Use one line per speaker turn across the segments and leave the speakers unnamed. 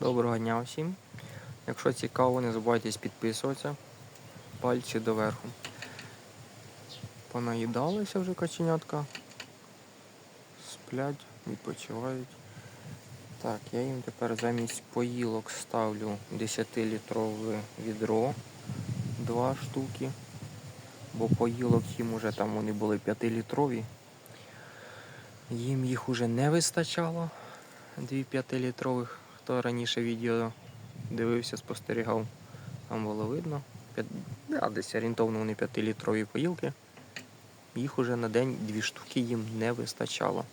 Доброго дня всім. Якщо цікаво, не забувайте підписуватися. Пальці доверху. Понаїдалися вже каченятка. Сплять, відпочивають. Так, я їм тепер замість поїлок ставлю 10-літрове відро. Два штуки. Бо поїлок їм уже там вони були 5-літрові. Їм їх уже не вистачало. Дві 5-літрових. Хто раніше відео дивився, спостерігав, там було видно. П'ят- Да, десь орієнтовно вони 5-літрові поїлки. Їх уже на день дві штуки їм не вистачало.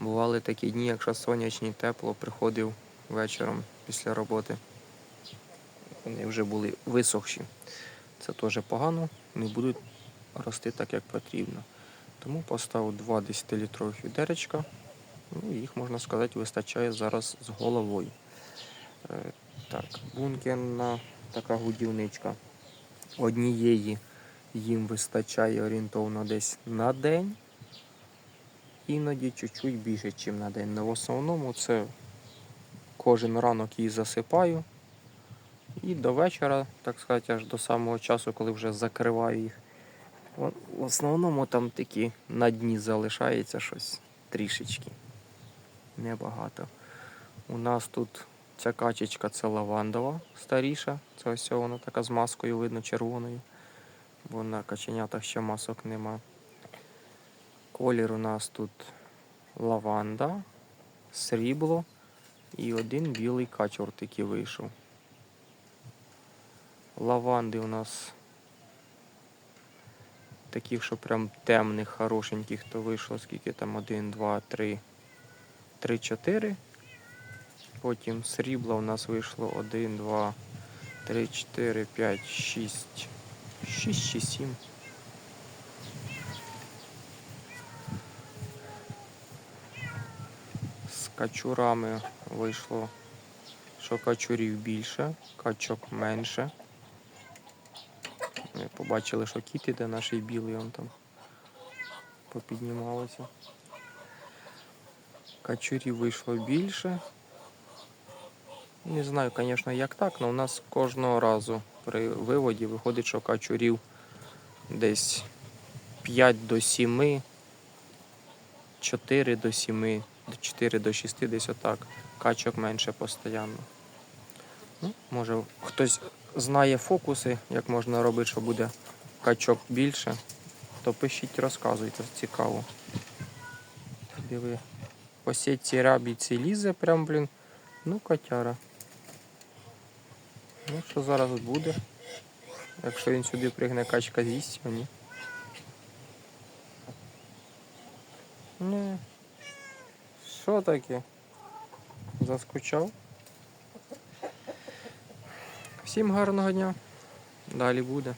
Бували такі дні, якщо сонячні тепло, приходив вечором після роботи. Вони вже були висохші. Це теж погано, не будуть рости так, як потрібно. Тому поставив два 10-літрових відеречка. Ну, їх, можна сказати, вистачає зараз з головою. Е, Так, бункерна така годівничка. Однієї їм вистачає орієнтовно десь на день. Іноді чуть-чуть більше, ніж на день. Але в основному це кожен ранок її засипаю. І до вечора, так сказати, аж до самого часу, коли вже закриваю їх. В основному там такі на дні залишається щось трішечки. Небагато. У нас тут ця качечка це лавандова старіша. Це ось вона така з маскою, видно, червоною. Бо на каченятах ще масок нема. Колір у нас тут лаванда, срібло і один білий качур такий вийшов. Лаванди у нас таких, що прям темних, хорошеньких, то вийшло скільки там 1, 2, 3, 3, 4. Потім срібла у нас вийшло 1, 2, 3, 4, 5, 6. 6 чи 7. З качурами вийшло, що качурів більше, качок менше. Ми побачили, що кіт іде наш білий, он там попіднімалися. Качурів вийшло більше. Не знаю, звісно, як так, але у нас кожного разу при виводі виходить, що качурів десь 5 до 7, 4 до 7, 4 до 6, десь отак. Качок менше постійно. Ну, може, хтось знає фокуси, як можна робити, що буде качок більше, то пишіть, розказуйте, цікаво. Диви, по сітці рабіці лізе прям, блін. Ну, котяра. Ну, що зараз буде? Якщо він сюди пригне качка з'їсть, а ні. Ні. Що таке? Заскучав? Всім гарного дня. Далі буде.